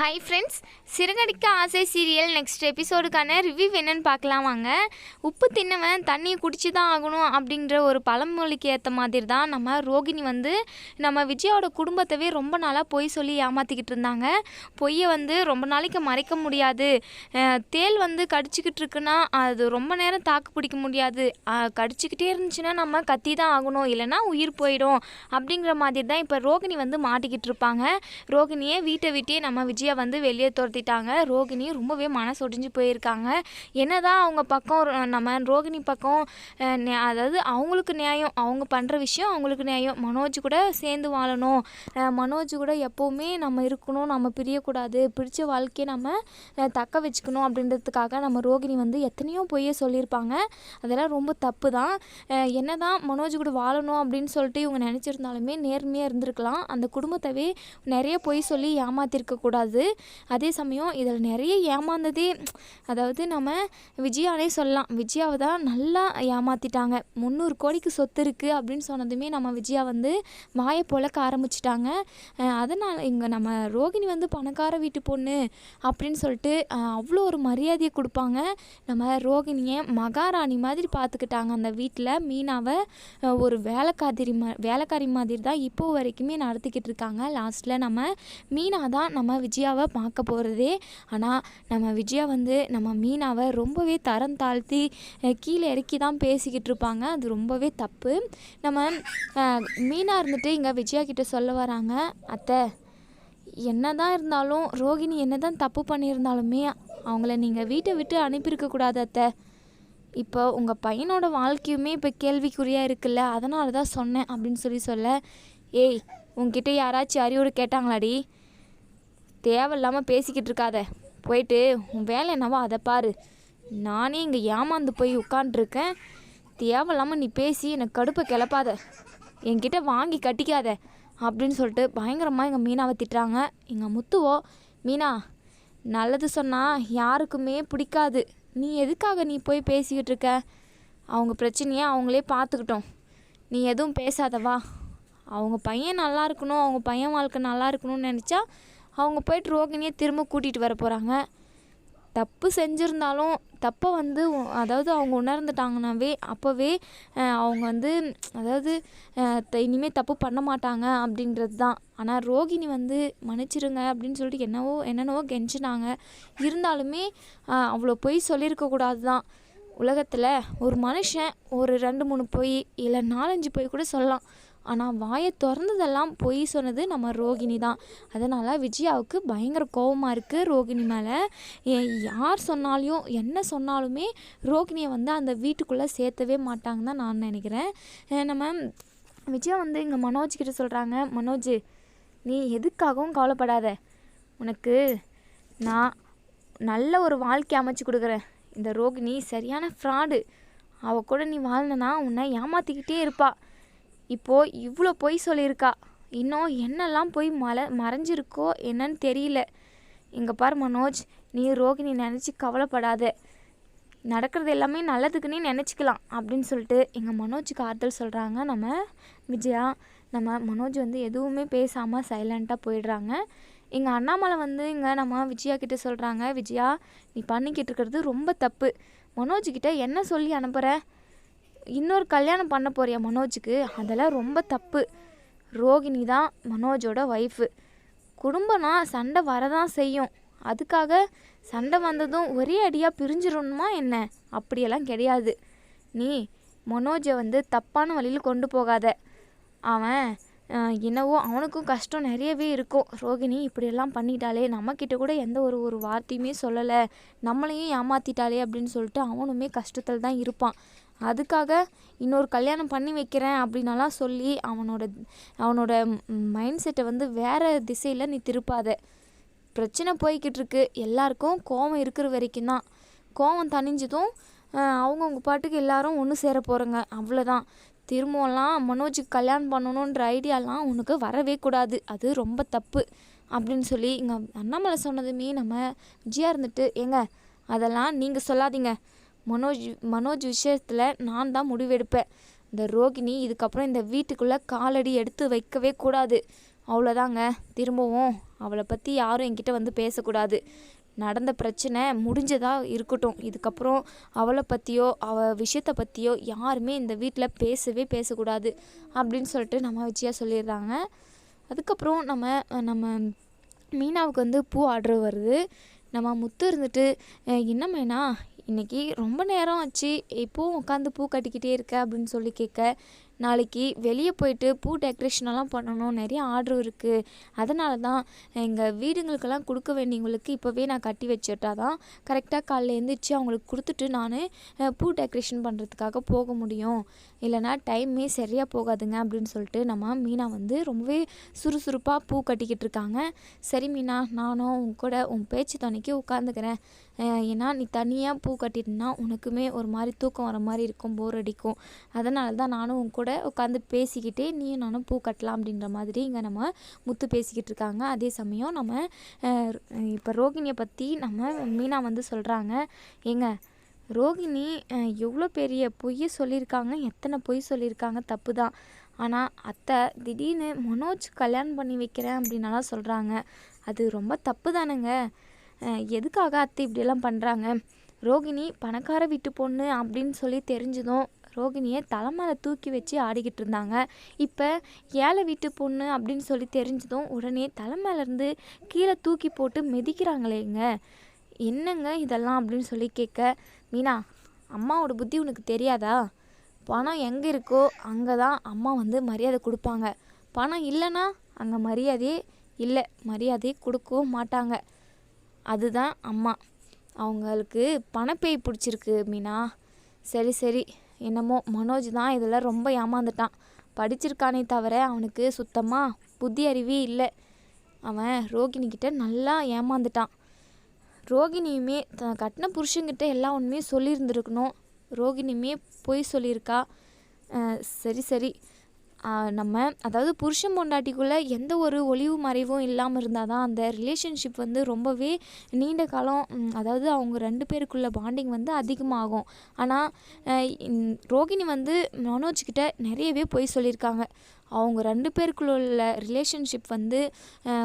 Hi friends சிறுகடிக்க ஆசை serial next எபிசோடுக்கான review என்னன்னு பார்க்கலாம் வாங்க. உப்பு தின்னவன் தண்ணியை குடிச்சு தான் ஆகணும் அப்படின்ற ஒரு பழமொழிக்கு ஏற்ற மாதிரி தான் நம்ம ரோகிணி வந்து நம்ம விஜயோட குடும்பத்தவே ரொம்ப நாளாக பொய் சொல்லி ஏமாற்றிக்கிட்டு இருந்தாங்க. பொய்யை வந்து ரொம்ப நாளைக்கு மறைக்க முடியாது. தேல் தேள் வந்து கடிச்சிக்கிட்டு இருக்குன்னா அது ரொம்ப நேரம் தாக்கு பிடிக்க முடியாது. கடிச்சிக்கிட்டே இருந்துச்சுன்னா நம்ம கத்தி தான் ஆகணும் இல்லைன்னா உயிர் போயிடும் அப்படிங்கிற மாதிரி தான் இப்போ ரோகிணி வந்து மாட்டிக்கிட்டு இருப்பாங்க. ரோகிணியை வீட்டை விட்டே நம்ம விஜய் வந்து வெளியே துரத்திட்டாங்க. ரோகிணி ரொம்பவே மனசொடிஞ்சு போயிருக்காங்க. என்னதான் அவங்க பக்கம் நம்ம ரோகிணி பக்கம் நியா- அதாவது அவங்களுக்கு நியாயம் அவங்க பண்ணுற விஷயம் அவங்களுக்கு நியாயம். மனோஜ் கூட சேர்ந்து வாழணும். மனோஜ் கூட எப்போவுமே நம்ம இருக்கணும் நம்ம பிரியக்கூடாது. பிடிச்ச வாழ்க்கையை நம்ம தக்க வச்சுக்கணும் அப்படின்றதுக்காக நம்ம ரோகிணி வந்து எத்தனையோ பொய்யை சொல்லியிருப்பாங்க. அதெல்லாம் ரொம்ப தப்பு தான் என்ன என்னதான் மனோஜ் கூட வாழணும் அப்படின்னு சொல்லிட்டு இவங்க நினச்சிருந்தாலுமே நேர்மையாக இருந்திருக்கலாம். அந்த குடும்பத்தவே நிறைய பொய் சொல்லி ஏமாத்திருக்கக்கூடாது. கிடையாது அதே சமயம் இதில் நிறைய ஏமாந்ததே அதாவது நம்ம விஜயானே சொல்லலாம். விஜயாவை தான் நல்லா ஏமாற்றிட்டாங்க முந்நூறு கோடிக்கு சொத்து இருக்குது அப்படின்னு சொன்னதுமே நம்ம விஜயா வந்து வாயை பொழக்க ஆரம்பிச்சிட்டாங்க. அதனால் இங்கே நம்ம ரோகிணி வந்து பணக்கார வீட்டு பொண்ணு அப்படின்னு சொல்லிட்டு அவ்வளோ ஒரு மரியாதையை கொடுப்பாங்க. நம்ம ரோகிணியை மகாராணி மாதிரி பார்த்துக்கிட்டாங்க அந்த வீட்டில் மீனாவை ஒரு வேலைக்காதிரி மா வேலைக்காரி மாதிரி தான் இப்போ வரைக்குமே நடத்திக்கிட்டு இருக்காங்க. லாஸ்ட்டில் நம்ம மீனா தான் நம்ம விஜய் விஜயாவை பார்க்க போகிறதே ஆனால் நம்ம விஜயா வந்து நம்ம மீனாவை ரொம்பவே தரம் தாழ்த்தி கீழே இறக்கி தான் பேசிக்கிட்டு இருப்பாங்க. அது ரொம்பவே தப்பு. நம்ம மீனாக மீனா இருந்துட்டு இங்கே விஜயா கிட்ட சொல்ல வராங்க அத்தை என்ன தான் இருந்தாலும் ரோகிணி என்னதான் தப்பு பண்ணியிருந்தாலுமே அவங்கள நீங்கள் வீட்டை விட்டு அனுப்பியிருக்க கூடாது அத்தை. இப்போ உங்கள் பையனோட வாழ்க்கையுமே இப்போ கேள்விக்குறியாக இருக்குல்ல அதனால தான் சொன்னேன் அப்படின்னு சொல்லி சொல்ல. ஏய் உங்ககிட்ட யாராச்சும் அறிவுரை கேட்டாங்களாடி? தேவையில்லாமல் பேசிக்கிட்டு இருக்காத போயிட்டு உன் வேலை என்னவோ அதை பாரு. நானே இங்கே ஏமாந்து போய் உட்காண்ட்ருக்கேன் தேவையில்லாமல் நீ பேசி எனக்கு கடுப்பை கிளப்பாத. என்கிட்ட வாங்கி கட்டிக்காத. அப்படின்னு சொல்லிட்டு பயங்கரமாக எங்கள் மீனாவை திட்டுறாங்க. எங்கள் முத்துவோ மீனா நல்லது சொன்னால் யாருக்குமே பிடிக்காது. நீ எதுக்காக நீ போய் பேசிக்கிட்டு இருக்க அவங்க பிரச்சனையை அவங்களே பார்த்துக்கிட்டோம். நீ எதுவும் பேசாதவா அவங்க பையன் நல்லா இருக்கணும் அவங்க பையன் வாழ்க்கை நல்லா இருக்கணும்னு நினச்சா அவங்க போயிட்டு ரோகிணியை திரும்ப கூட்டிகிட்டு வர போகிறாங்க தப்பு செஞ்சுருந்தாலும் தப்பை வந்து அதாவது அவங்க உணர்ந்துட்டாங்கனாவே அப்போவே அவங்க வந்து அதாவது இனிமேல் தப்பு பண்ண மாட்டாங்க அப்படின்றது தான் ஆனால் ரோகிணி வந்து மன்னிச்சிருங்க அப்படின்னு சொல்லிட்டு என்னவோ என்னென்னவோ கெஞ்சினாங்க. இருந்தாலுமே அவ்வளோ பொய் சொல்லியிருக்கக்கூடாது தான் உலகத்தில் ஒரு மனுஷன் ஒரு ரெண்டு மூணு பொய் இல்லை நாலஞ்சு பொய் கூட சொல்லலாம். ஆனால் வாயை திறந்ததெல்லாம் பொய் சொன்னது நம்ம ரோகிணி தான். அதனால் விஜயாவுக்கு பயங்கர கோவமாக இருக்குது ரோகிணி மேலே. யார் சொன்னாலையும் என்ன சொன்னாலுமே ரோகிணியை வந்து அந்த வீட்டுக்குள்ளே சேர்த்தவே மாட்டாங்க தான் நான் நினைக்கிறேன். நம்ம விஜயா வந்து இங்கே மனோஜ் கிட்ட சொல்கிறாங்க மனோஜ் நீ எதுக்காகவும் கவலைப்படாத. உனக்கு நான் நல்ல ஒரு வாழ்க்கை அமைச்சு கொடுக்குறேன். இந்த ரோகிணி சரியான ஃப்ராடு அவள் கூட நீ வாழ்ந்தனா உன்னை ஏமாற்றிக்கிட்டே இருப்பாள் இப்போது இவ்வளோ பொய் சொல்லியிருக்கா. இன்னும் என்னெல்லாம் போய் மல மறைஞ்சிருக்கோ என்னன்னு தெரியல. இங்கே பார் மனோஜ் நீ ரோகிணி நினச்சி கவலைப்படாத. நடக்கிறது எல்லாமே நல்லதுக்குன்னே நினச்சிக்கலாம் அப்படின்னு சொல்லிட்டு எங்கள் மனோஜுக்கு ஆறுதல் சொல்கிறாங்க நம்ம விஜயா. நம்ம மனோஜ் வந்து எதுவுமே பேசாமல் சைலண்ட்டாக போயிடுறாங்க. எங்கள் அண்ணாமலை வந்து இங்கே நம்ம விஜயா கிட்டே சொல்கிறாங்க விஜயா நீ பண்ணிக்கிட்டு இருக்கிறது ரொம்ப தப்பு. மனோஜ்கிட்ட என்ன சொல்லி அனுப்புகிற இன்னொரு கல்யாணம் பண்ண போறியா மனோஜுக்கு? அதெல்லாம் ரொம்ப தப்பு. ரோகிணி தான் மனோஜோட ஒய்ஃபு குடும்பம்னா சண்டை வரதான் செய்யும். அதுக்காக சண்டை வந்ததும் ஒரே அடியாக பிரிஞ்சிடணுமா என்ன? அப்படியெல்லாம் கிடையாது. நீ மனோஜை வந்து தப்பான வழியில் கொண்டு போகாத. அவன் என்னவோ அவனுக்கும் கஷ்டம் நிறையவே இருக்கும். ரோகிணி இப்படியெல்லாம் பண்ணிட்டாளே நம்மக்கிட்ட கூட எந்த ஒரு ஒரு வார்த்தையுமே சொல்லலை. நம்மளையும் ஏமாத்திட்டாளே அப்படின்னு சொல்லிட்டு அவனுமே கஷ்டத்தில் தான் இருப்பான். அதுக்காக இன்னொரு கல்யாணம் பண்ணி வைக்கிறேன் அப்படின்னலாம் சொல்லி அவனோட அவனோட மைண்ட் செட்டை வந்து வேறு திசையில் நீ திருப்பாத. பிரச்சனை போய்கிட்டு இருக்கு எல்லாருக்கும் கோவம் இருக்கிற வரைக்கும் தான். கோவம் தணிஞ்சதும் அவங்கவுங்க பாட்டுக்கு எல்லாரும் ஒன்று சேர போகிறோங்க அவ்வளோதான் திரும்பலாம் மனோஜுக்கு கல்யாணம் பண்ணணுன்ற ஐடியாலாம் உனக்கு வரவே கூடாது. அது ரொம்ப தப்பு அப்படின்னு சொல்லி இங்கே அண்ணாமலை சொன்னதுமே நம்ம விஜயா இருந்துட்டு ஏங்க அதெல்லாம் நீங்கள் சொல்லாதீங்க. மனோஜ் மனோஜ் விஷயத்தில் நான் தான் முடிவெடுப்பேன். இந்த ரோகிணி இதுக்கப்புறம் இந்த வீட்டுக்குள்ளே காலடி எடுத்து வைக்கவே கூடாது. அவ்வளோதாங்க திரும்பவும் அவளை பற்றி யாரும் என்கிட்ட வந்து பேசக்கூடாது. நடந்த பிரச்சனை முடிஞ்சதாக இருக்கட்டும். இதுக்கப்புறம் அவளை பற்றியோ அவள் விஷயத்தை பற்றியோ யாருமே இந்த வீட்டில் பேசவே பேசக்கூடாது அப்படின்னு சொல்லிட்டு நம்ம விஜயா சொல்லிடுறாங்க. அதுக்கப்புறம் நம்ம நம்ம மீனாவுக்கு வந்து பூ ஆர்டர் வருது. நம்ம முத்து இருந்துட்டு என்ன? மேனா இன்னைக்கு ரொம்ப நேரம் ஆச்சு. இப்போவும் உட்காந்து பூ கட்டிக்கிட்டே இருக்க அப்படின்னு சொல்லி கேட்க. நாளைக்கு வெளியே போயிட்டு பூ டெக்கரேஷனெல்லாம் பண்ணணும். நிறைய ஆர்டர் இருக்குது அதனால தான் எங்கள் வீடுங்களுக்கெல்லாம் கொடுக்க வேண்டியவங்களுக்கு இப்போவே நான் கட்டி வச்சுட்டா தான் கரெக்டாக காலைல எழுந்திரிச்சு அவங்களுக்கு கொடுத்துட்டு நான் பூ டெக்கரேஷன் பண்ணுறதுக்காக போக முடியும். இல்லைனா டைமே சரியாக போகாதுங்க அப்படின்னு சொல்லிட்டு நம்ம மீனா வந்து ரொம்பவே சுறுசுறுப்பாக பூ கட்டிக்கிட்டு இருக்காங்க. சரி மீனா நானும் உன் கூட உன் பேச்சு துணைக்கு உட்காந்துக்கிறேன் ஏன்னா நீ தனியாக பூ கட்டிட்டுனா உனக்குமே ஒரு மாதிரி தூக்கம் வர மாதிரி இருக்கும் போர் அடிக்கும். அதனால தான் நானும் உன் கூட உட்காந்து பேசிக்கிட்டே நீயும் நானும் பூ கட்டலாம் அப்படின்ற மாதிரி இங்கே நம்ம முத்து பேசிக்கிட்டு இருக்காங்க. அதே சமயம் நம்ம இப்போ ரோகிணியை பற்றி நம்ம மீனா வந்து சொல்கிறாங்க ஏங்க ரோகிணி எவ்வளோ பெரிய பொய் சொல்லியிருக்காங்க. எத்தனை பொய் சொல்லியிருக்காங்க. தப்பு தான். ஆனால் அத்தை திடீர்னு மனோஜ் கல்யாணம் பண்ணி வைக்கிறேன் அப்படின்னலாம் சொல்கிறாங்க அது ரொம்ப தப்பு தானுங்க. எதுக்காக அத்தை இப்படியெல்லாம் பண்ணுறாங்க ரோகிணி பணக்கார வீட்டு பொண்ணு அப்படின்னு சொல்லி தெரிஞ்சதும் ரோகிணியை தலை மேலே தூக்கி வச்சு ஆடிக்கிட்டு இருந்தாங்க. இப்போ ஏழை வீட்டு பொண்ணு அப்படின்னு சொல்லி தெரிஞ்சதும் உடனே தலை மேலேருந்து கீழே தூக்கி போட்டு மிதிக்கிறாங்களேங்க என்னங்க இதெல்லாம் அப்படின்னு சொல்லி கேட்க மீனா அம்மாவோட புத்தி உனக்கு தெரியாதா? பணம் எங்கே இருக்கோ அங்கே தான் அம்மா வந்து மரியாதை கொடுப்பாங்க. பணம் இல்லைன்னா அங்கே மரியாதையே இல்லை. மரியாதையே கொடுக்கவும் மாட்டாங்க. அதுதான் அம்மா. அவங்களுக்கு பணப்பேய் பிடிச்சிருக்கு மீனா. சரி சரி. என்னமோ மனோஜ் தான் இதில் ரொம்ப ஏமாந்துட்டான். படிச்சிருக்கானே தவிர அவனுக்கு சுத்தமாக புத்தி அறிவே இல்லை. அவன் ரோகிணிக்கிட்ட நல்லா ஏமாந்துட்டான். ரோகிணியுமே த கட்டின புருஷங்கிட்ட எல்லா உண்மையும் சொல்லியிருந்துருக்கணும். ரோகிணியுமே பொய் சொல்லியிருக்கா. சரி சரி. நம்ம அதாவது புருஷன் பொண்டாட்டிக்குள்ளே எந்த ஒரு ஒளிவு மறைவும் இல்லாமல் இருந்தால் தான் அந்த ரிலேஷன்ஷிப் வந்து ரொம்பவே நீண்ட காலம் அதாவது அவங்க ரெண்டு பேருக்குள்ள பாண்டிங் வந்து அதிகமாகும். ஆனால் ரோகிணி வந்து மனோஜ்கிட்ட நிறையவே பொய் சொல்லியிருக்காங்க. அவங்க ரெண்டு பேருக்குள்ள உள்ள ரிலேஷன்ஷிப் வந்து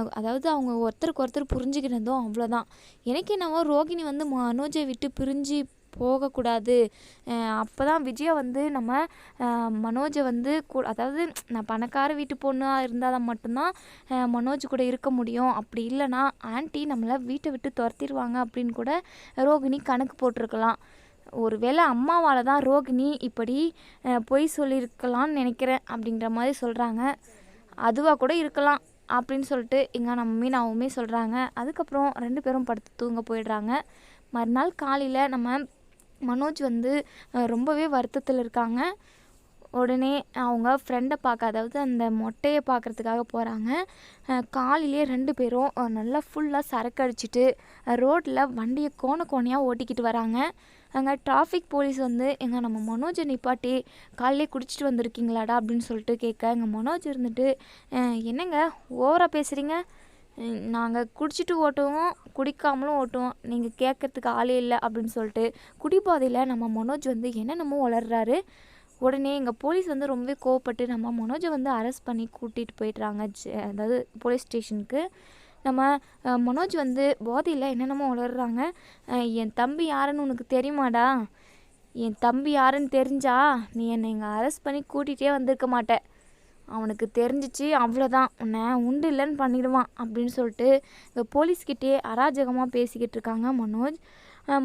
அதாவது அவங்க ஒருத்தருக்கு ஒருத்தர் புரிஞ்சுக்கிட்டதும் அவ்வளோதான் எனக்கு என்னவோ ரோகிணி வந்து மனோஜை விட்டு பிரிஞ்சு போகக்கூடாது. அப்போ தான் விஜயை வந்து நம்ம மனோஜை வந்து கூ அதாவது நான் பணக்கார வீட்டு பொண்ணாக இருந்தால் தான் மட்டும்தான் மனோஜ் கூட இருக்க முடியும். அப்படி இல்லைன்னா ஆன்ட்டி நம்மளை வீட்டை விட்டு துரத்திடுவாங்க அப்படின்னு கூட ரோகிணி கணக்கு போட்டிருக்கலாம். ஒருவேளை அம்மாவால் தான் ரோகிணி இப்படி பொய் சொல்லியிருக்கலாம்னு நினைக்கிறேன் அப்படின்ற மாதிரி சொல்கிறாங்க அதுவாக கூட இருக்கலாம் அப்படின்னு சொல்லிட்டு இங்கே நம்ம மீனாவுமே சொல்கிறாங்க அதுக்கப்புறம் ரெண்டு பேரும் படுத்து தூங்க போயிடுறாங்க. மறுநாள் காலையில் நம்ம மனோஜ் வந்து ரொம்பவே வருத்தத்தில் இருக்காங்க. உடனே அவங்க ஃப்ரெண்டை பார்க்க அதாவது அந்த மொட்டையை பார்க்குறதுக்காக போகிறாங்க காலையிலேயே ரெண்டு பேரும் நல்லா ஃபுல்லாக சரக்கு அடிச்சுட்டு ரோட்டில் வண்டியை கோண கோணையாக ஓட்டிக்கிட்டு வராங்க. அங்கே டிராஃபிக் போலீஸ் வந்து எங்கள் நம்ம மனோஜை நிப்பாட்டி காலையிலே குடிச்சிட்டு வந்திருக்கீங்களாடா? அப்படின்னு சொல்லிட்டு கேட்க எங்கள் மனோஜ் இருந்துட்டு என்னங்க ஓவராக பேசுகிறீங்க நாங்கள் குடிச்சிட்டு ஓட்டுவோம் குடிக்காமலும் ஓட்டுவோம். நீங்கள் கேட்கறதுக்கு ஆளே இல்லை அப்படின்னு சொல்லிட்டு குடிபாதையில் நம்ம மனோஜ் வந்து என்னென்னமோ வளர்றாரு. உடனே எங்கள் போலீஸ் வந்து ரொம்பவே கோவப்பட்டு நம்ம மனோஜை வந்து அரெஸ்ட் பண்ணி கூட்டிகிட்டு போயிடுறாங்க ஜ- அதாவது போலீஸ் ஸ்டேஷனுக்கு நம்ம மனோஜ் வந்து போதையில் என்னென்னமோ வளர்றாங்க. என் தம்பி யாருன்னு உனக்கு தெரியுமாடா? என் தம்பி யாருன்னு தெரிஞ்சா நீ என்னை இங்கே அரெஸ்ட் பண்ணி கூட்டிகிட்டே வந்திருக்க மாட்டேன் அவனுக்கு தெரிஞ்சிச்சு அவ்வளோதான் உன்னை உண்டு இல்லைன்னு பண்ணிடுவான் அப்படின்னு சொல்லிட்டு இந்த போலீஸ்கிட்டே அராஜகமாக பேசிக்கிட்டு இருக்காங்க மனோஜ்.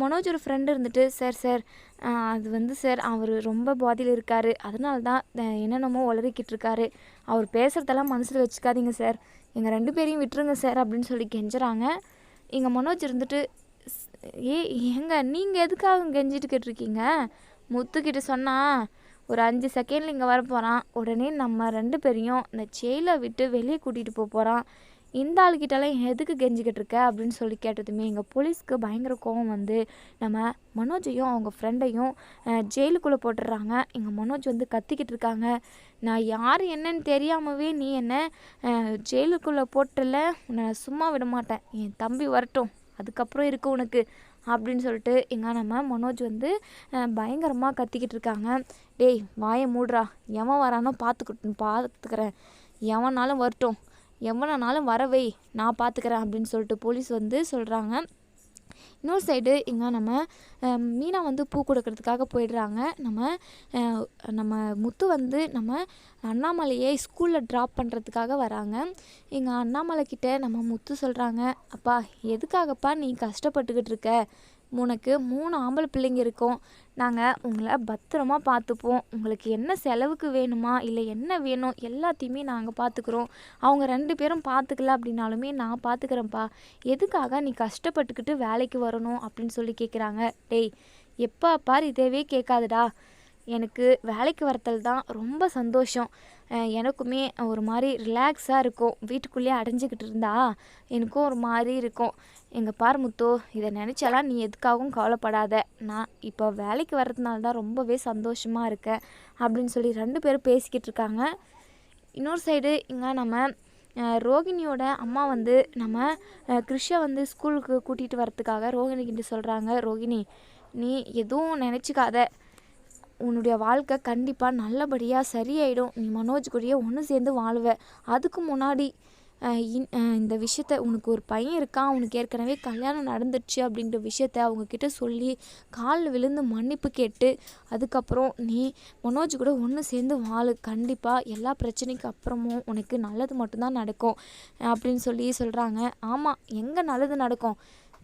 மனோஜ் ஒரு ஃப்ரெண்டு இருந்துட்டு சார் சார் அது வந்து சார் அவர் ரொம்ப பாதியில் இருக்கார். அதனால தான் என்னென்னமோ உளறிக்கிட்டு இருக்காரு. அவர் பேசுகிறதெல்லாம் மனசில் வச்சுக்காதீங்க சார். எங்கள் ரெண்டு பேரையும் விட்டுருங்க சார் அப்படின்னு சொல்லி கெஞ்சுறாங்க. இங்கே மனோஜ் இருந்துட்டு ஏ ஏங்க நீங்கள் எதுக்காக கெஞ்சிட்டு இருக்கீங்க முத்துக்கிட்ட சொன்னால் ஒரு அஞ்சு செகண்டில் இங்கே வர போகிறான் உடனே நம்ம ரெண்டு பேரையும் இந்த செயலை விட்டு வெளியே கூட்டிகிட்டு போக போகிறான் இந்த ஆளுக்கிட்டலாம் எதுக்கு கெஞ்சிக்கிட்டு இருக்க அப்படின்னு சொல்லி கேட்டதுமே எங்கள் போலீஸ்க்கு பயங்கர கோவம் வந்து நம்ம மனோஜையும் அவங்க ஃப்ரெண்டையும் ஜெயிலுக்குள்ளே போட்டுடுறாங்க. எங்கள் மனோஜ் வந்து கத்திக்கிட்டு இருக்காங்க. நான் யார் என்னன்னு தெரியாமவே நீ என்ன ஜெயிலுக்குள்ளே போட்டல உன்னை நான் சும்மா விட மாட்டேன். என் தம்பி வரட்டும். அதுக்கப்புறம் இருக்கு உனக்கு. அப்படின்னு சொல்லிட்டு எங்கள் நம்ம மனோஜ் வந்து பயங்கரமாக கத்திக்கிட்டு இருக்காங்க. டேய் வாயை மூடுறா. எவன் வரானோ பார்த்துக்கிட்டு பார்த்துக்கிறேன் எவனாலும் வரட்டும். எவனானாலும் வரவை. நான் பார்த்துக்கிறேன் அப்படின்னு சொல்லிட்டு போலீஸ் வந்து சொல்கிறாங்க இன்னொரு சைடு இங்கே நம்ம மீனா வந்து பூ கொடுக்கறதுக்காக போயிடுறாங்க. நம்ம நம்ம முத்து வந்து நம்ம அண்ணாமலையை ஸ்கூலில் ட்ராப் பண்ணுறதுக்காக வராங்க. எங்கள் அண்ணாமலை கிட்டே நம்ம முத்து சொல்கிறாங்க அப்பா எதுக்காகப்பா நீ கஷ்டப்பட்டுக்கிட்டு இருக்க? உனக்கு மூணு ஆம்பளை பிள்ளைங்க இருக்கோம். நாங்கள் உங்களை பத்திரமா பார்த்துப்போம். உங்களுக்கு என்ன செலவுக்கு வேணுமா? இல்லை என்ன வேணும்? எல்லாத்தையுமே நாங்கள் பார்த்துக்குறோம். அவங்க ரெண்டு பேரும் பார்த்துக்கல அப்படின்னாலுமே நான் பார்த்துக்கிறேன்ப்பா. எதுக்காக நீ கஷ்டப்பட்டுக்கிட்டு வேலைக்கு வரணும் அப்படின்னு சொல்லி கேட்குறாங்க டேய் எப்போ பார் இதேவே கேட்காதடா. எனக்கு வேலைக்கு வரத்தல் தான் ரொம்ப சந்தோஷம். எனக்குமே ஒரு மாதிரி ரிலாக்ஸாக இருக்கும். வீட்டுக்குள்ளேயே அடைஞ்சிக்கிட்டு இருந்தா எனக்கும் ஒரு மாதிரி இருக்கும். எங்கள் பார் முத்து இதை நினச்சாலாம் நீ எதுக்காகவும் கவலைப்படாத. நான் இப்போ வேலைக்கு வர்றதுனால தான் ரொம்பவே சந்தோஷமாக இருக்கேன் அப்படின்னு சொல்லி ரெண்டு பேரும் பேசிக்கிட்டு இருக்காங்க. இன்னொரு சைடு இங்கே நம்ம ரோகிணியோட அம்மா வந்து நம்ம அஹ், கிருஷை வந்து ஸ்கூலுக்கு கூட்டிகிட்டு வரத்துக்காக ரோகிணி கிட்ட சொல்கிறாங்க ரோகிணி நீ எதுவும் நினச்சிக்காத. உன்னுடைய வாழ்க்கை கண்டிப்பாக நல்லபடியாக சரியாயிடும். நீ மனோஜ் கூடயே ஒன்று சேர்ந்து வாழுவ. அதுக்கு முன்னாடி இன்- இந்த விஷயத்த உனக்கு ஒரு பையன் இருக்கான். உனக்கு ஏற்கனவே கல்யாணம் நடந்துடுச்சு அப்படின்ற விஷயத்த அவங்கக்கிட்ட சொல்லி காலில் விழுந்து மன்னிப்பு கேட்டு அதுக்கப்புறம் நீ மனோஜ் கூட ஒன்று சேர்ந்து வாழு. கண்டிப்பாக எல்லா பிரச்சனைக்கு அப்புறமும் உனக்கு நல்லது மட்டும்தான் நடக்கும் அப்படின்னு சொல்லி சொல்கிறாங்க ஆமாம் எங்கே நல்லது நடக்கும்?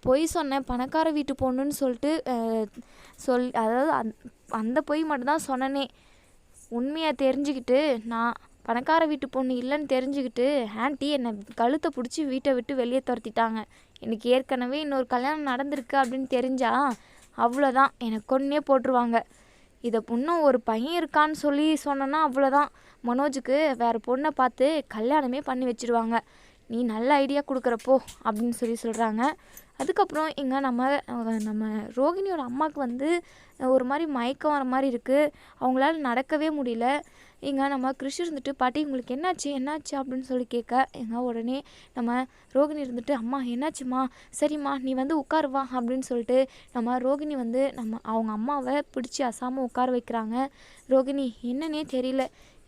பொய் சொன்னேன் பணக்கார வீட்டு பொண்ணுன்னு சொல்லிட்டு சொல் அதாவது அந் அந்த பொய் மட்டும்தான் சொன்னனே. உண்மையை தெரிஞ்சுக்கிட்டு நான் பணக்கார வீட்டு பொண்ணு இல்லைன்னு தெரிஞ்சுக்கிட்டு ஆண்டி என்னை கழுத்தை பிடிச்சி வீட்டை விட்டு வெளியே துரத்திட்டாங்க. எனக்கு ஏற்கனவே இன்னொரு கல்யாணம் நடந்திருக்கு அப்படின்னு தெரிஞ்சா அவ்வளோதான் என்னை கொன்னே போட்டுருவாங்க. இதை இன்னும் ஒரு பையன் இருக்கான்னு சொல்லி சொன்னேன்னா அவ்வளோதான் மனோஜுக்கு வேறு பொண்ணை பார்த்து கல்யாணமே பண்ணி வச்சிருவாங்க. நீ நல்ல ஐடியா கொடுக்குறப்போ அப்படின்னு சொல்லி சொல்கிறாங்க அதுக்கப்புறம் இங்கே நம்ம நம்ம ரோகிணியோட அம்மாவுக்கு வந்து ஒரு மாதிரி மயக்கம் வர மாதிரி இருக்குது அவங்களால நடக்கவே முடியல. இங்கே நம்ம கிறிஷ் இருந்துட்டு பாட்டி உங்களுக்கு என்னாச்சு? என்னாச்சு? அப்படின்னு சொல்லி கேட்க எங்க உடனே நம்ம ரோகிணி இருந்துட்டு அம்மா என்னாச்சும்மா? சரிம்மா நீ வந்து உட்காரு வா அப்படின்னு சொல்லிட்டு நம்ம ரோகிணி வந்து நம்ம அவங்க அம்மாவை பிடிச்சி அசாமல் உட்கார வைக்கிறாங்க. ரோகிணி என்னன்னே தெரியல.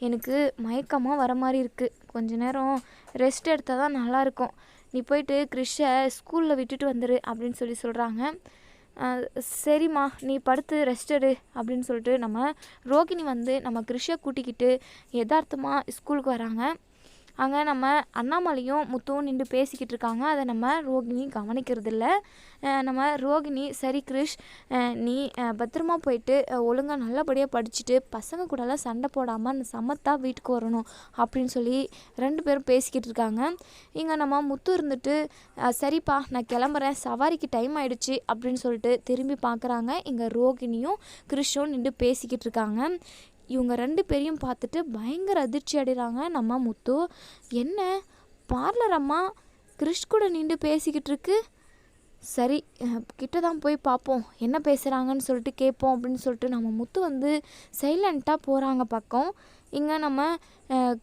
எனக்கு மயக்கமாக வர மாதிரி இருக்குது கொஞ்ச நேரம் ரெஸ்ட் எடுத்தால் தான் நல்லாயிருக்கும் நீ போயிட்டு கிறிஷை ஸ்கூலில் விட்டுட்டு வந்துடு அப்படின்னு சொல்லி சொல்கிறாங்க சரிம்மா நீ படுத்து ரெஸ்ட் எடு அப்படின்னு சொல்லிட்டு நம்ம ரோகிணி வந்து நம்ம கிறிஷை கூட்டிக்கிட்டு யதார்த்தமாக ஸ்கூலுக்கு வராங்க. அங்கே நம்ம அண்ணாமலையும் முத்துவும் நின்று பேசிக்கிட்டு இருக்காங்க. அதை நம்ம ரோகிணி கவனிக்கிறதில்ல. நம்ம ரோகிணி சரி கிருஷ் நீ பத்திரமா போயிட்டு ஒழுங்காக நல்லபடியாக படிச்சுட்டு பசங்க கூடலாம் சண்டை போடாமல் சமத்தாக வீட்டுக்கு வரணும் அப்படின்னு சொல்லி ரெண்டு பேரும் பேசிக்கிட்டு இருக்காங்க. இங்கே நம்ம முத்து இருந்துட்டு சரிப்பா நான் கிளம்புறேன் சவாரிக்கு டைம் ஆயிடுச்சு அப்படின்னு சொல்லிட்டு திரும்பி பார்க்குறாங்க இங்கே ரோகிணியும் கிருஷும் நின்று பேசிக்கிட்டு இருக்காங்க. இவங்க ரெண்டு பேரையும் பார்த்துட்டு பயங்கர அதிர்ச்சி அடைகிறாங்க நம்ம முத்து. என்ன? பார்லர் அம்மா கிறிஷ் கூட நின்று பேசிக்கிட்டு இருக்கு. சரி கிட்ட தான் போய் பார்ப்போம். என்ன பேசுகிறாங்கன்னு சொல்லிட்டு கேட்போம் அப்படின்னு சொல்லிட்டு நம்ம முத்து வந்து சைலண்ட்டாக போகிறாங்க பக்கம். இங்கே நம்ம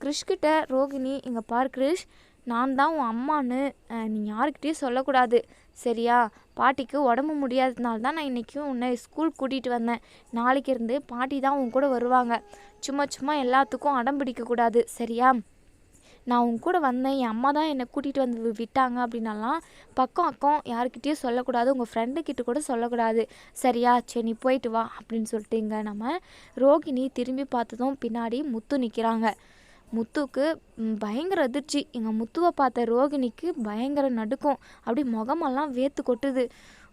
கிறிஷ்கிட்ட ரோகிணி இங்கே பார் கிறிஷ் நான் தான் உன் அம்மான்னு நீ யாருக்கிட்டேயும் சொல்லக்கூடாது. சரியா? பாட்டிக்கு உடம்பு முடியாததுனால தான் நான் இன்றைக்கும் உன்னை ஸ்கூல் கூட்டிகிட்டு வந்தேன். நாளைக்கு இருந்து பாட்டி தான் உன் கூட வருவாங்க. சும்மா சும்மா எல்லாத்துக்கும் அடம் பிடிக்கக்கூடாது சரியா? நான் உன் கூட வந்தேன். என் அம்மா தான் என்னை கூட்டிகிட்டு வந்து விட்டாங்க அப்படின்னாலாம் பக்கம் அக்கம் யாருக்கிட்டேயும் சொல்லக்கூடாது. உங்கள் ஃப்ரெண்டுக்கிட்ட கூட சொல்லக்கூடாது. சரியா? சரி நீ போயிட்டு வா அப்படின்னு சொல்லிட்டு இங்கே நம்ம ரோகிணி திரும்பி பார்த்ததும் பின்னாடி முத்து நிற்கிறாங்க முத்துக்கு பயங்கர அதிர்ச்சி. எங்கள் முத்துவை பார்த்த ரோகிணிக்கு பயங்கர நடுக்கம். அப்படி முகமெல்லாம் வேத்து கொட்டுது.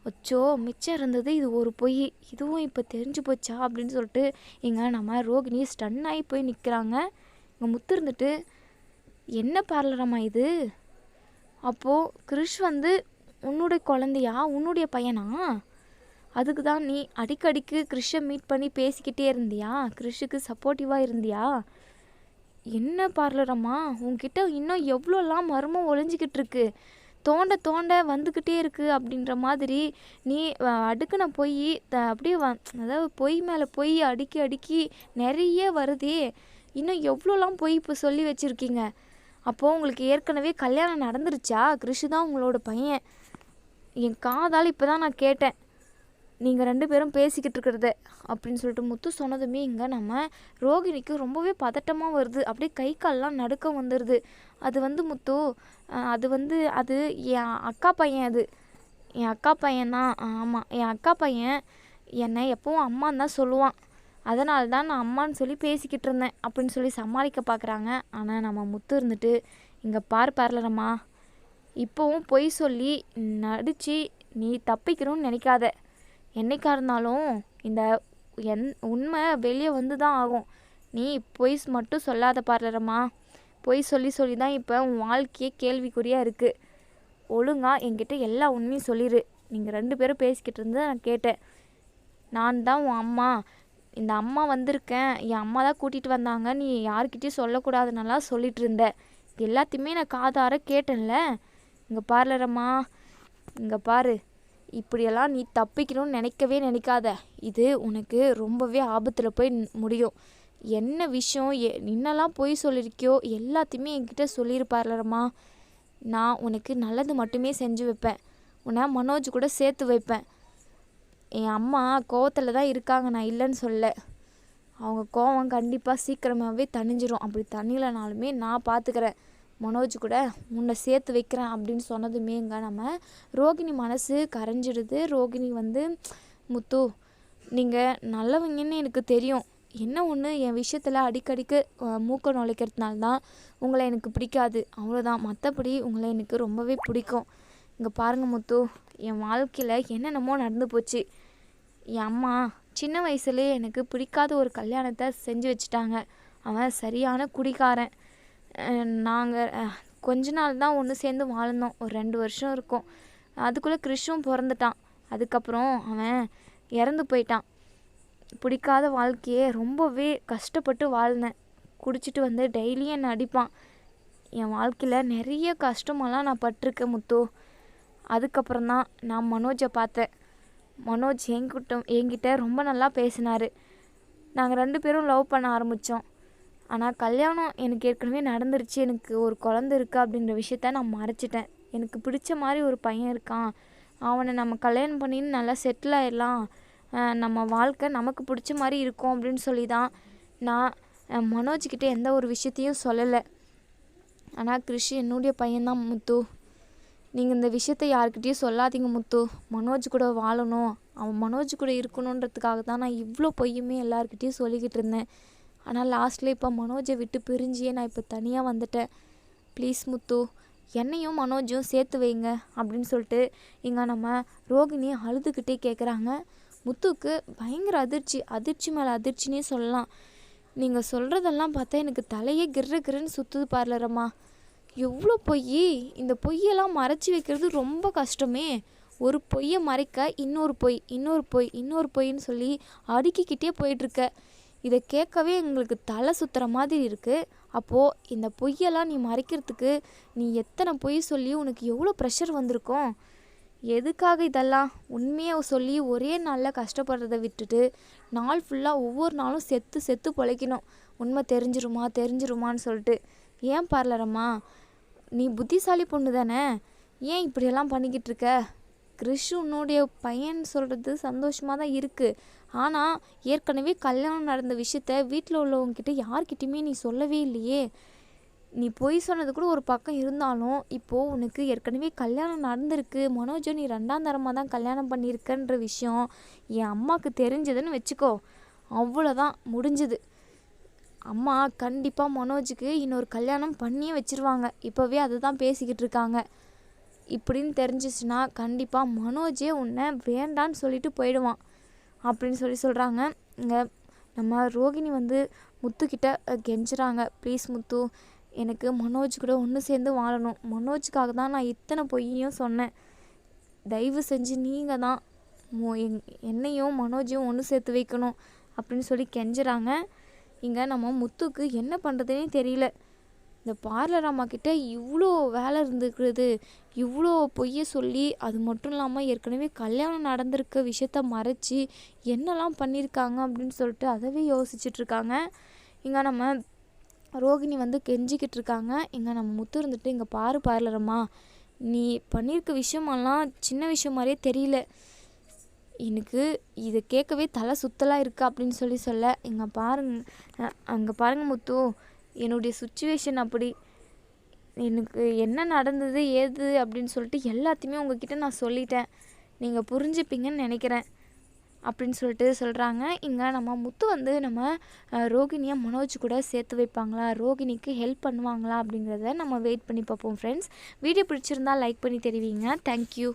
அச்சோ மிச்சம் இருந்தது இது ஒரு பொய். இதுவும் இப்போ தெரிஞ்சு போச்சா? அப்படின்னு சொல்லிட்டு இங்கே நம்ம ரோகிணி ஸ்டன் ஆகி போய் நிற்கிறாங்க இங்கே முத்து இருந்துட்டு என்ன பார்லரம்மா இது? அப்போது கிறிஷ் வந்து உன்னுடைய குழந்தையா? உன்னுடைய பையனா? அதுக்கு தான் நீ அடிக்கடிக்கு கிறிஷை மீட் பண்ணி பேசிக்கிட்டே இருந்தியா? கிறிஷுக்கு சப்போர்ட்டிவாக இருந்தியா? என்ன பார்லரம்மா? உங்ககிட்ட இன்னும் எவ்வளோலாம் மர்மம் ஒளிஞ்சிக்கிட்டு இருக்கு? தோண்ட தோண்ட வந்துக்கிட்டே இருக்கு அப்படின்ற மாதிரி நீ அடுக்குன பொய் த- அப்படியே வ அதாவது பொய் மேலே பொய் அடுக்கி அடுக்கி நிறைய வருதே. இன்னும் எவ்வளோலாம் பொய் இப்போ சொல்லி வச்சுருக்கீங்க? அப்போது உங்களுக்கு ஏற்கனவே கல்யாணம் நடந்துருச்சா? கிறிஷு தான் உங்களோட பையன். என் காதால் இப்போ தான் நான் கேட்டேன். நீங்கள் ரெண்டு பேரும் பேசிக்கிட்டு இருக்கிறத அப்படின்னு சொல்லிட்டு முத்து சொன்னதுமே இங்கே நம்ம ரோகிணிக்கு ரொம்பவே பதட்டமாக வருது. அப்படியே கை கால்லாம் நடுக்கம் வந்துடுது அது வந்து முத்து அது வந்து அது என் அக்கா பையன் அது. என் அக்கா பையன் தான் ஆமாம் என் அக்கா பையன் என்னை எப்பவும் அம்மான்னு தான் சொல்லுவான். அதனால தான் நான் அம்மான்னு சொல்லி பேசிக்கிட்டு இருந்தேன் அப்படின்னு சொல்லி சமாளிக்க பார்க்குறாங்க ஆனால் நம்ம முத்து இருந்துட்டு இங்கே பார் பார்லரம்மா. இப்போவும் பொய் சொல்லி நடித்து நீ தப்பிக்கணும்னு நினைக்காத. என்னைக்கா இருந்தாலும் இந்த என் உண்மை வெளியே வந்து தான் ஆகும். நீ பொய் மட்டும் சொல்லாத பார்லரம்மா. பொய் சொல்லி சொல்லி தான் இப்போ உன் வாழ்க்கையே கேள்விக்குறியாக இருக்குது ஒழுங்கா என்கிட்ட எல்லா உண்மையும் சொல்லிடு நீங்கள் ரெண்டு பேரும் பேசிக்கிட்டு இருந்ததை நான் கேட்டேன். நான் தான் உன் அம்மா. இந்த அம்மா வந்திருக்கேன். என் அம்மா தான் கூட்டிகிட்டு வந்தாங்க. நீ யாருக்கிட்டேயும் சொல்லக்கூடாதுன்னெல்லாம் சொல்லிட்டு இருந்த. இது எல்லாத்தையுமே நான் காதார கேட்டேன்ல. இங்கே பார்லரம்மா. இங்கே பாரு. இப்படியெல்லாம் நீ தப்பிக்கணும்னு நினைக்கவே நினைக்காத. இது உனக்கு ரொம்பவே ஆபத்தில் போய் முடியும். என்ன விஷயம்? எ என்னெல்லாம் பொய் சொல்லியிருக்கியோ எல்லாத்தையுமே என்கிட்ட சொல்லியிருப்பார்லம்மா நான் உனக்கு நல்லது மட்டுமே செஞ்சு வைப்பேன். உன்னை மனோஜ் கூட சேர்த்து வைப்பேன். என் அம்மா கோவத்தில் தான் இருக்காங்க நான் இல்லைன்னு சொல்ல. அவங்க கோவம் கண்டிப்பாக சீக்கிரமாகவே தணிஞ்சிரும். அப்படி தண்ணிலனாலுமே நான் பார்த்துக்கிறேன் மனோஜ் கூட உன்னை சேர்த்து வைக்கிறேன் அப்படின்னு சொன்னதுமேங்க நம்ம ரோகிணி மனசு கரைஞ்சிடுது. ரோகிணி வந்து முத்து நீங்கள் நல்லவங்கன்னு எனக்கு தெரியும். என்ன ஒன்று என் விஷயத்தில் அடிக்கடிக்கு மூக்க நுழைக்கிறதுனால தான் உங்களை எனக்கு பிடிக்காது. அவ்வளோதான் மற்றபடி உங்களை எனக்கு ரொம்பவே பிடிக்கும். இங்கே பாருங்க முத்து என் வாழ்க்கையில் என்னென்னமோ நடந்து போச்சு. என் அம்மா சின்ன வயசுலேயே எனக்கு பிடிக்காத ஒரு கல்யாணத்தை செஞ்சு வச்சுட்டாங்க. அவன் சரியான குடிகாரன். நாங்கள் கொஞ்ச நாள் தான் ஒன்று சேர்ந்து வாழ்ந்தோம். ஒரு ரெண்டு வருஷம் இருக்கும். அதுக்குள்ளே கிறிஷும் பிறந்துட்டான். அதுக்கப்புறம் அவன் இறந்து போயிட்டான். பிடிக்காத வாழ்க்கையே ரொம்பவே கஷ்டப்பட்டு வாழ்ந்தேன். குடிச்சிட்டு வந்து டெய்லியும் என்னை அடிப்பான். என் வாழ்க்கையில் நிறைய கஷ்டமெல்லாம் நான் பட்டிருக்கேன் முத்து. அதுக்கப்புறம் தான் நான் மனோஜை பார்த்தேன். மனோஜ் என்கிட்ட என்கிட்ட ரொம்ப நல்லா பேசினார். நாங்கள் ரெண்டு பேரும் லவ் பண்ண ஆரம்பித்தோம் ஆனால் கல்யாணம் எனக்கு ஏற்கனவே நடந்துருச்சு. எனக்கு ஒரு குழந்த இருக்குது அப்படின்ற விஷயத்த நான் மறைச்சிட்டேன். எனக்கு பிடிச்ச மாதிரி ஒரு பையன் இருக்கான். அவனை நம்ம கல்யாணம் பண்ணின்னு நல்லா செட்டில் ஆயிடலாம். நம்ம வாழ்க்கை நமக்கு பிடிச்ச மாதிரி இருக்கும் அப்படின்னு சொல்லி தான் நான் மனோஜ்கிட்ட எந்த ஒரு விஷயத்தையும் சொல்லலை. ஆனால் கிருஷி என்னுடைய பையன்தான் முத்து. நீங்கள் இந்த விஷயத்தை யாருக்கிட்டேயும் சொல்லாதீங்க முத்து. மனோஜ் கூட வாழணும். அவன் மனோஜ் கூட இருக்கணுன்றதுக்காக தான் நான் இவ்வளோ பொய்யுமே எல்லாருக்கிட்டேயும் சொல்லிக்கிட்டு இருந்தேன். ஆனால் லாஸ்ட்டில் இப்போ மனோஜை விட்டு பிரிஞ்சியே நான் இப்போ தனியாக வந்துட்டேன். ப்ளீஸ் முத்து என்னையும் மனோஜும் சேர்த்து வைங்க அப்படின்னு சொல்லிட்டு இங்கே நம்ம ரோகிணி அழுதுகிட்டே கேட்குறாங்க முத்துக்கு பயங்கர அதிர்ச்சி அதிர்ச்சி மேலே அதிர்ச்சினே சொல்லலாம். நீங்கள் சொல்கிறதெல்லாம் பார்த்தா எனக்கு தலையே கிர்ரு கிருன்னு சுற்றுது பார்லரம்மா எவ்வளோ பொய்? இந்த பொய்யெல்லாம் மறைச்சி வைக்கிறது ரொம்ப கஷ்டமே. ஒரு பொய்யை மறைக்க இன்னொரு பொய் இன்னொரு பொய் இன்னொரு பொய்ன்னு சொல்லி அடுக்கிக்கிட்டே போயிட்டுருக்க இதை கேட்கவே எங்களுக்கு தலை சுற்றுற மாதிரி இருக்குது அப்போது இந்த பொய்யெல்லாம் நீ மறைக்கிறதுக்கு நீ எத்தனை பொய் சொல்லி உனக்கு எவ்வளோ ப்ரெஷர் வந்திருக்கும்? எதுக்காக இதெல்லாம்? உண்மையை சொல்லி ஒரே நாளில் கஷ்டப்படுறதை விட்டுட்டு நாள் ஃபுல்லாக ஒவ்வொரு நாளும் செத்து செத்து பொழைக்கணும். உண்மை தெரிஞ்சிருமா தெரிஞ்சிருமான்னு சொல்லிட்டு. ஏன் பார்லரம்மா? நீ புத்திசாலி பொண்ணு தானே ஏன் இப்படியெல்லாம் பண்ணிக்கிட்டு இருக்க? கிறிஷ் உன்னுடைய பையன் சொல்கிறது சந்தோஷமாக தான் இருக்குது ஆனால் ஏற்கனவே கல்யாணம் நடந்த விஷயத்த வீட்டில் உள்ளவங்கக்கிட்ட யார்கிட்டையுமே நீ சொல்லவே இல்லையே. நீ பொய் சொன்னது கூட ஒரு பக்கம் இருந்தாலும் இப்போது உனக்கு ஏற்கனவே கல்யாணம் நடந்திருக்கு. மனோஜோ நீ ரெண்டாம் தரமாக தான் கல்யாணம் பண்ணியிருக்கன்ற விஷயம் என் அம்மாவுக்கு தெரிஞ்சதுன்னு வச்சுக்கோ. அவ்வளோதான் முடிஞ்சுது. அம்மா கண்டிப்பாக மனோஜுக்கு இன்னொரு கல்யாணம் பண்ணியே வச்சிருவாங்க. இப்போவே அதை தான் பேசிக்கிட்டு இருக்காங்க. இப்படின்னு தெரிஞ்சிச்சுன்னா கண்டிப்பாக மனோஜே உன்னை வேண்டான்னு சொல்லிட்டு போயிடுவான் அப்படின்னு சொல்லி சொல்கிறாங்க இங்கே நம்ம ரோகிணி வந்து முத்துக்கிட்ட கெஞ்சுறாங்க. ப்ளீஸ் முத்து எனக்கு மனோஜ் கூட ஒன்று சேர்ந்து வாழணும். மனோஜுக்காக தான் நான் இத்தனை பொய்யும் சொன்னேன். தயவு செஞ்சு நீங்கள் தான் மோ- என்- என்னையும் மனோஜையும் ஒன்று சேர்த்து வைக்கணும். அப்படின்னு சொல்லி கெஞ்சுறாங்க. இங்கே நம்ம முத்துக்கு என்ன பண்ணுறதுனே தெரியல. இந்த பார்லர் அம்மா கிட்ட இவ்வளோ வேலை இருந்துக்கிறது இவ்வளோ பொய்யை சொல்லி அது மட்டும் இல்லாமல் ஏற்கனவே கல்யாணம் நடந்திருக்க விஷயத்த மறைச்சி என்னெல்லாம் பண்ணியிருக்காங்க அப்படின்னு சொல்லிட்டு அதவே யோசிச்சுட்ருக்காங்க இங்கே நம்ம ரோகிணி வந்து கெஞ்சிக்கிட்டு இருக்காங்க. இங்கே நம்ம முத்து இருந்துட்டு இங்கே பாரு பார்லரம்மா நீ பண்ணியிருக்க விஷயமெல்லாம் சின்ன விஷயம் மாதிரியே தெரியல. எனக்கு இதை கேட்கவே தலை சுத்தலாக இருக்கா அப்படின்னு சொல்லி சொல்ல இங்கே பாருங்க அங்கே பாருங்கள் முத்து என்னுடைய சுச்சுவேஷன் அப்படி. எனக்கு என்ன நடந்தது ஏது அப்படின்னு சொல்லிட்டு எல்லாத்தையுமே உங்ககிட்ட நான் சொல்லிட்டேன். நீங்கள் புரிஞ்சுப்பீங்கன்னு நினைக்கிறேன் அப்படின்னு சொல்லிட்டு சொல்கிறாங்க இங்கே நம்ம முத்து வந்து நம்ம ரோகிணியை மனோஜ் கூட சேர்த்து வைப்பாங்களா? ரோகிணிக்கு ஹெல்ப் பண்ணுவாங்களா அப்படிங்கிறத நம்ம வெயிட் பண்ணி பார்ப்போம் ஃப்ரெண்ட்ஸ் வீடியோ பிடிச்சிருந்தா லைக் பண்ணி தெரிவிங்க. தேங்க்யூ